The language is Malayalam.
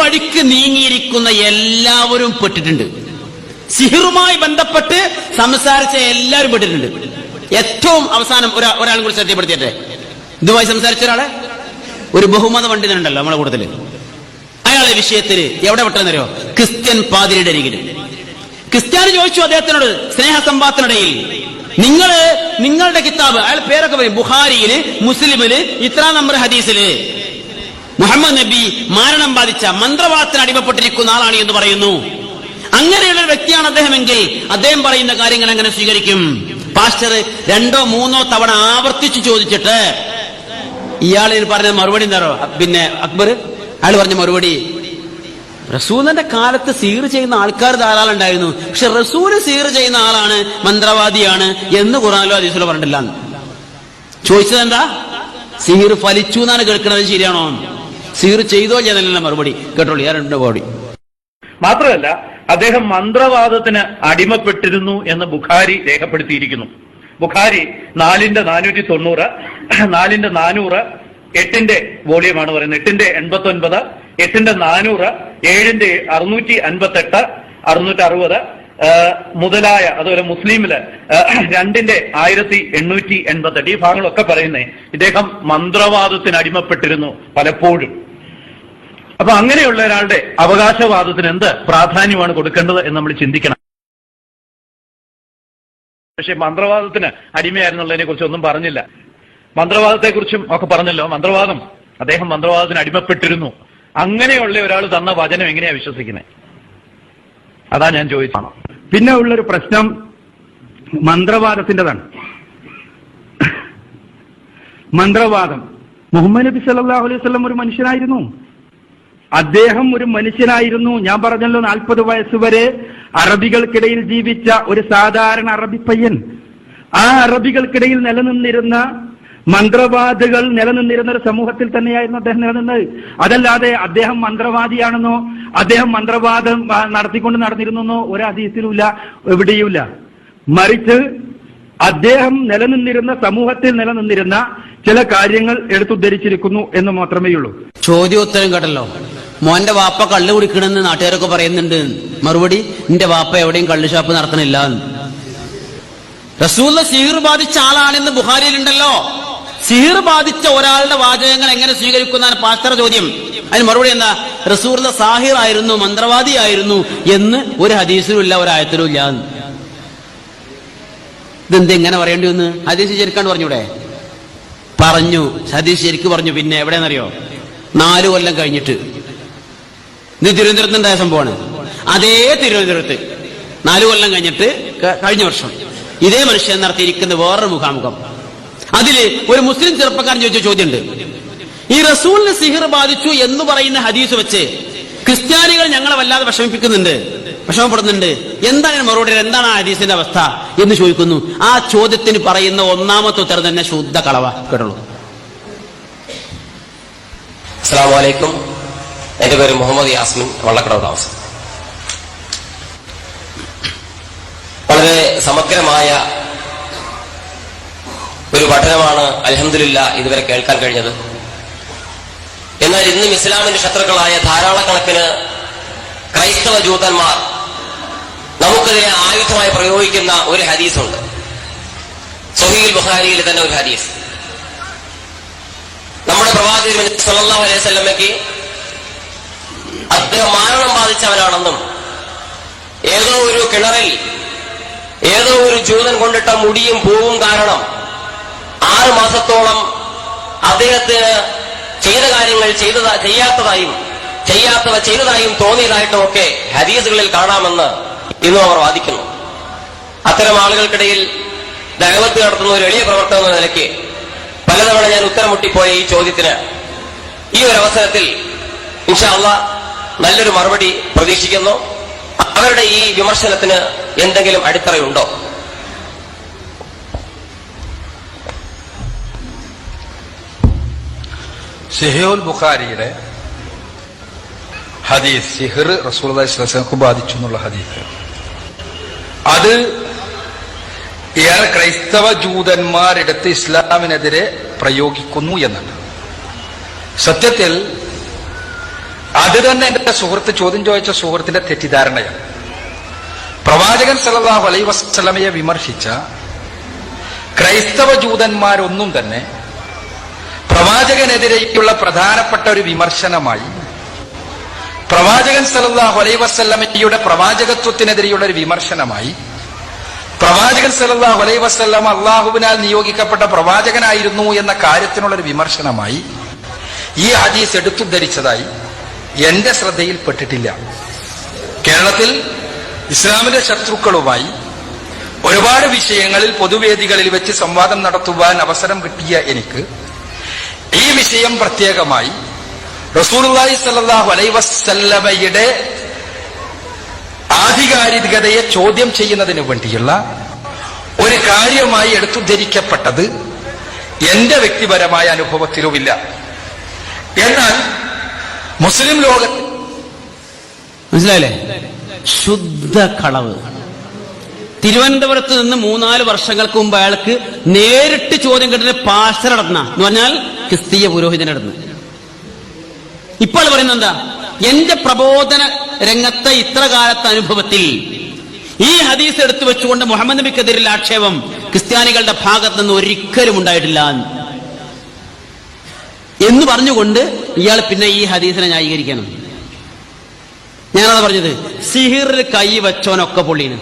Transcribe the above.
വഴിക്ക് നീങ്ങിയിരിക്കുന്ന എല്ലാവരും പെട്ടിട്ടുണ്ട്. സിഹിറുമായി ബന്ധപ്പെട്ട് സംസാരിച്ച എല്ലാവരും പെട്ടിട്ടുണ്ട്. ഏറ്റവും അവസാനം ഒരാ ഒരാളും കൂടി ശ്രദ്ധപ്പെടുത്തിയട്ടെ ഇതുമായി സംസാരിച്ച ഒരാളെ? ഒരു ബഹുമത പണ്ഡിതനുണ്ടല്ലോ നമ്മളെ കൂട്ടത്തിൽ. അയാളെ വിഷയത്തിൽ എവിടെ പെട്ടെന്നറിയോ? ക്രിസ്ത്യൻ പാതിരിയുടെ അരികിൽ ക്രിസ്ത്യാനി ചോദിച്ചു അദ്ദേഹത്തിനോട് സ്നേഹസമ്പാത്തിനിടയിൽ നിങ്ങൾ നിങ്ങളുടെ കിതാബ് അയാൾ പേരൊക്കെ പറയും ബുഹാരിയിൽ മുസ്ലിമിൽ ഇത്ര നമ്പർ ഹദീസിൽ. മുഹമ്മദ് നബി മാരണം ബാധിച്ച മന്ത്രവാദത്തിന് അടിമപ്പെട്ടിരിക്കുന്ന ആളാണ് എന്ന് പറയുന്നു. അങ്ങനെയുള്ള ഒരു വ്യക്തിയാണ് അദ്ദേഹമെങ്കിൽ അദ്ദേഹം പറയുന്ന കാര്യങ്ങൾ എങ്ങനെ സ്വീകരിക്കും? പാസ്റ്റർ രണ്ടോ മൂന്നോ തവണ ആവർത്തിച്ചു ചോദിച്ചിട്ട് ഇയാൾ പറഞ്ഞ മറുപടി എന്താറോ പിന്നെ അക്ബർ അയാൾ പറഞ്ഞ മറുപടി റസൂലിന്റെ കാലത്ത് സീർ ചെയ്യുന്ന ആൾക്കാർ ധാരാളം ഉണ്ടായിരുന്നു. പക്ഷെ റസൂൽ സീർ ചെയ്യുന്ന ആളാണ് മന്ത്രവാദിയാണ് എന്ന് ഖുറാനിലോ ഹദീസിലോ പറഞ്ഞിട്ടില്ല. ചോദിച്ചത് എന്താ? സീർ ഫലിച്ചു എന്നാണ് കേൾക്കുന്നത് ശരിയാണോ? സീർ ചെയ്തോ ചെയ്തല്ല മറുപടി? കേട്ടോളൂ ഞാൻ രണ്ട് മറുപടി? മാത്രമല്ല അദ്ദേഹം മന്ത്രവാദത്തിന് അടിമപ്പെട്ടിരുന്നു എന്ന് ബുഖാരി രേഖപ്പെടുത്തിയിരിക്കുന്നു. ബുഖാരി നാലിന്റെ നാനൂറ്റി തൊണ്ണൂറ് നാലിന്റെ നാനൂറ് എട്ടിന്റെ വോളിയമാണ് പറയുന്നത്. എട്ടിന്റെ എൺപത്തി ഒൻപത് എട്ടിന്റെ നാനൂറ് ഏഴിന്റെ അറുന്നൂറ്റി അൻപത്തി എട്ട് അറുന്നൂറ്റി അറുപത് മുതലായ അതുപോലെ മുസ്ലിമിൽ രണ്ടിന്റെ ആയിരത്തി എണ്ണൂറ്റി എൺപത്തെട്ട് ഈ ഭാഗങ്ങളൊക്കെ പറയുന്നേ ഇദ്ദേഹം മന്ത്രവാദത്തിന് അടിമപ്പെട്ടിരുന്നു പലപ്പോഴും. അപ്പൊ അങ്ങനെയുള്ള ഒരാളുടെ അവകാശവാദത്തിന് എന്ത് പ്രാധാന്യമാണ് കൊടുക്കേണ്ടത് എന്ന് നമ്മൾ ചിന്തിക്കണം. പക്ഷെ മന്ത്രവാദത്തിന് അടിമയായിരുന്നുള്ളതിനെ കുറിച്ച് ഒന്നും പറഞ്ഞില്ല. മന്ത്രവാദത്തെക്കുറിച്ചും ഒക്കെ പറഞ്ഞല്ലോ. മന്ത്രവാദം. അദ്ദേഹം മന്ത്രവാദത്തിന് അടിമപ്പെട്ടിരുന്നു. അങ്ങനെയുള്ള ഒരാൾ തന്ന വചനം എങ്ങനെയാ വിശ്വസിക്കുന്നത് അതാ ഞാൻ ചോദിച്ചാണോ പിന്നെ ഉള്ളൊരു പ്രശ്നം മന്ത്രവാദത്തിന്റെതാണ്. മന്ത്രവാദം. മുഹമ്മദ് നബി സല്ലല്ലാഹു അലൈഹി വസല്ലം ഒരു മനുഷ്യനായിരുന്നു. അദ്ദേഹം ഒരു മനുഷ്യനായിരുന്നു. ഞാൻ പറഞ്ഞല്ലോ നാൽപ്പത് വയസ്സ് വരെ അറബികൾക്കിടയിൽ ജീവിച്ച ഒരു സാധാരണ അറബി പയ്യൻ. ആ അറബികൾക്കിടയിൽ നിലനിന്നിരുന്ന മന്ത്രവാദികൾ നിലനിന്നിരുന്ന ഒരു സമൂഹത്തിൽ തന്നെയായിരുന്നു അദ്ദേഹം നിലനിന്നത്. അതല്ലാതെ അദ്ദേഹം മന്ത്രവാദിയാണെന്നോ അദ്ദേഹം മന്ത്രവാദം നടത്തിക്കൊണ്ട് നടന്നിരുന്നെന്നോ ഒരു അതീസിലുമില്ല എവിടെയുമില്ല. മറിച്ച് അദ്ദേഹം നിലനിന്നിരുന്ന സമൂഹത്തിൽ നിലനിന്നിരുന്ന ചില കാര്യങ്ങൾ എടുത്തുദ്ധരിച്ചിരിക്കുന്നു എന്ന് മാത്രമേയുള്ളൂ. ചോദ്യോത്തരം കേട്ടല്ലോ. മോന്റെ വാപ്പ കള്ളു കുടിക്കണമെന്ന് നാട്ടുകാരൊക്കെ പറയുന്നുണ്ട്. മറുപടി നിന്റെ വാപ്പ എവിടെയും കള്ളു ഷാപ്പ് നടത്തണില്ല. റസൂല സീർ ബാധിച്ച ആളാണെന്ന് ബുഹാരിയിലുണ്ടല്ലോ സീർ ബാധിച്ച ഒരാളുടെ വാചകങ്ങൾ എങ്ങനെ സ്വീകരിക്കുന്നതാണ് പാസ്റ്റർ ചോദ്യം. അതിന് മറുപടി എന്താ? റസൂറിന്റെ സാഹിർ ആയിരുന്നു മന്ത്രവാദി ആയിരുന്നു എന്ന് ഒരു ഹദീസിലും ഇല്ല ഒരു ആയത്തിലും ഇല്ല. ഇതെന്ത് എങ്ങനെ പറയേണ്ടി വന്ന്? ഹദീസ് ശരിക്കാണ്ട് പറഞ്ഞൂടെ? പറഞ്ഞു. ഹദീസ് ശരിക്ക് പറഞ്ഞു. പിന്നെ എവിടെയെന്നറിയോ നാലു കൊല്ലം കഴിഞ്ഞിട്ട്. ഇത് തിരുവനന്തപുരത്തുണ്ടായ സംഭവമാണ്? അതേ തിരുവനന്തപുരത്ത് നാലു കൊല്ലം കഴിഞ്ഞിട്ട് കഴിഞ്ഞ വർഷം ഇതേ മനുഷ്യൻ നടത്തിയിരിക്കുന്ന വേറൊരു മുഖാമുഖം. അതിൽ ഒരു മുസ്ലിം ചെറുപ്പക്കാരൻ ചോദിച്ച ചോദ്യമുണ്ട്. ഈ റസൂലിന് സിഹിർ ബാധിച്ചു എന്ന് പറയുന്ന ഹദീസ് വെച്ച് ക്രിസ്ത്യാനികൾ ഞങ്ങളെ വല്ലാതെ വിഷമിപ്പിക്കുന്നുണ്ട്. വിഷമപ്പെടുന്നുണ്ട്. എന്താണ് മറുപടി? എന്താണ് ആ ഹദീസിന്റെ അവസ്ഥ എന്ന് ചോദിക്കുന്നു. ആ ചോദ്യത്തിന് പറയുന്ന ഒന്നാമത്തെ ഉത്തരം തന്നെ ശുദ്ധ കളവ. കേട്ടുള്ളൂ അസ്സാം വലൈക്കും എന്റെ പേര് മുഹമ്മദ് യാസ്മിൻ വള്ളക്കടവ് താമസം. വളരെ സമഗ്രമായ ഒരു പഠനമാണ് അലഹമില്ല ഇതുവരെ കേൾക്കാൻ കഴിഞ്ഞത്. എന്നാൽ ഇന്നും ഇസ്ലാമിന്റെ ശത്രുക്കളായ ധാരാളക്കണക്കിന് ക്രൈസ്തവ ജൂതന്മാർ നമുക്കതിനെ ആയുധമായി പ്രയോഗിക്കുന്ന ഒരു ഹദീസുണ്ട്. സൊഹീൽ ബുഹാരിയിൽ തന്നെ ഒരു ഹദീസ്. നമ്മുടെ പ്രവാചകൻ സല്ലാ അലൈഹി വസല്ലമയ്ക്ക് അദ്ദേഹം മാരണം ബാധിച്ചവനാണെന്നും ഏതോ ഒരു കിണറിൽ ഏതോ ഒരു ജൂതൻ കൊണ്ടിട്ട മുടിയും പൂവും കാരണം ആറ് മാസത്തോളം അദ്ദേഹത്തിന് ചെയ്ത കാര്യങ്ങൾ ചെയ്തതാ ചെയ്യാത്തതായും ചെയ്യാത്തവ ചെയ്തതായും തോന്നിയതായിട്ടും ഒക്കെ ഹദീസുകളിൽ കാണാമെന്ന് ഇന്നും അവർ വാദിക്കുന്നു. അത്തരം ആളുകൾക്കിടയിൽ ദൈവത്ത് നടത്തുന്ന ഒരു എളിയ പ്രവർത്തനം എന്ന നിലയ്ക്ക് പലതവണ ഞാൻ ഉത്തരം മുട്ടിപ്പോയ ഈ ചോദ്യത്തിന് ഈ ഒരു അവസരത്തിൽ ഇൻഷാല്ല നല്ലൊരു മറുപടി പ്രതീക്ഷിക്കുന്നു. അവരുടെ ഈ വിമർശനത്തിന് എന്തെങ്കിലും അടിത്തറയുണ്ടോ? സിഹോൽ ബുഖാരിയുടെ ഹദീസ് സിഹിർ റസൂൽക്ക് ബാധിച്ചു എന്നുള്ള ഹദീസ്. അത് ഏറെ ക്രൈസ്തവ ജൂതന്മാരെടുത്ത് ഇസ്ലാമിനെതിരെ പ്രയോഗിക്കുന്നു എന്നാണ്. സത്യത്തിൽ അത് തന്നെ എന്റെ സുഹൃത്ത് ചോദ്യം ചോദിച്ച സുഹൃത്തിന്റെ തെറ്റിദ്ധാരണയാണ്. പ്രവാചകൻ സല്ലല്ലാഹു അലൈ വസല്ലമയെ വിമർശിച്ച ക്രൈസ്തവ ജൂതന്മാരൊന്നും തന്നെ പ്രവാചകനെതിരെയുള്ള പ്രധാനപ്പെട്ട ഒരു വിമർശനമായി പ്രവാചകൻ സല്ലല്ലാഹു അലൈ വസല്ലമയുടെ പ്രവാചകത്വത്തിനെതിരെയുള്ള ഒരു വിമർശനമായി പ്രവാചകൻ സല്ലല്ലാഹു അലൈ വസ്ല്ലം അള്ളാഹുവിനാൽ നിയോഗിക്കപ്പെട്ട പ്രവാചകനായിരുന്നു എന്ന കാര്യത്തിനുള്ള ഒരു വിമർശനമായി ഈ ഹദീസ് എടുത്തുദ്ധരിച്ചതായി എന്റെ ശ്രദ്ധയിൽപ്പെട്ടിട്ടില്ല. കേരളത്തിൽ ഇസ്ലാമിന്റെ ശത്രുക്കളുമായി ഒരുപാട് വിഷയങ്ങളിൽ പൊതുവേദികളിൽ വെച്ച് സംവാദം നടത്തുവാൻ അവസരം കിട്ടിയ എനിക്ക് ഈ വിഷയം പ്രത്യേകമായി സ്വല്ലല്ലാഹു അലൈഹി വസല്ലമയുടെ ആധികാരികതയെ ചോദ്യം ചെയ്യുന്നതിന് വേണ്ടിയുള്ള ഒരു കാര്യമായി എടുത്തുദ്ധരിക്കപ്പെട്ടത് എന്റെ വ്യക്തിപരമായ അനുഭവത്തിലുമില്ല. എന്നാൽ മുസ്ലിം ലോകത്ത്. മനസ്സിലായില്ലേ? ശുദ്ധ കളവ്. തിരുവനന്തപുരത്ത് നിന്ന് മൂന്നാൽ വർഷങ്ങൾക്ക് മുമ്പ് അയാൾക്ക് നേരിട്ട് ചോദ്യം കേട്ടിട്ട് പാസ്റ്റർ നടന്ന. എന്ന് പറഞ്ഞാൽ ക്രിസ്തീയ പുരോഹിതൻ നടന്നു. ഇപ്പോൾ പറയുന്നത് എന്താ? എന്റെ പ്രബോധന രംഗത്തെ ഇത്ര കാലത്തെ അനുഭവത്തിൽ ഈ ഹദീസ് എടുത്തു വെച്ചുകൊണ്ട് മുഹമ്മദ് നബിക്കെതിരിൽ ആക്ഷേപം ക്രിസ്ത്യാനികളുടെ ഭാഗത്ത് നിന്ന് ഒരിക്കലും ഉണ്ടായിട്ടില്ല എന്ന് പറഞ്ഞുകൊണ്ട് ഇയാൾ പിന്നെ ഈ ഹദീസിനെ ന്യായീകരിക്കണം. ഞാനത് പറഞ്ഞത് സിഹിറിൽ കൈ വെച്ചോനൊക്കെ പൊള്ളീന്.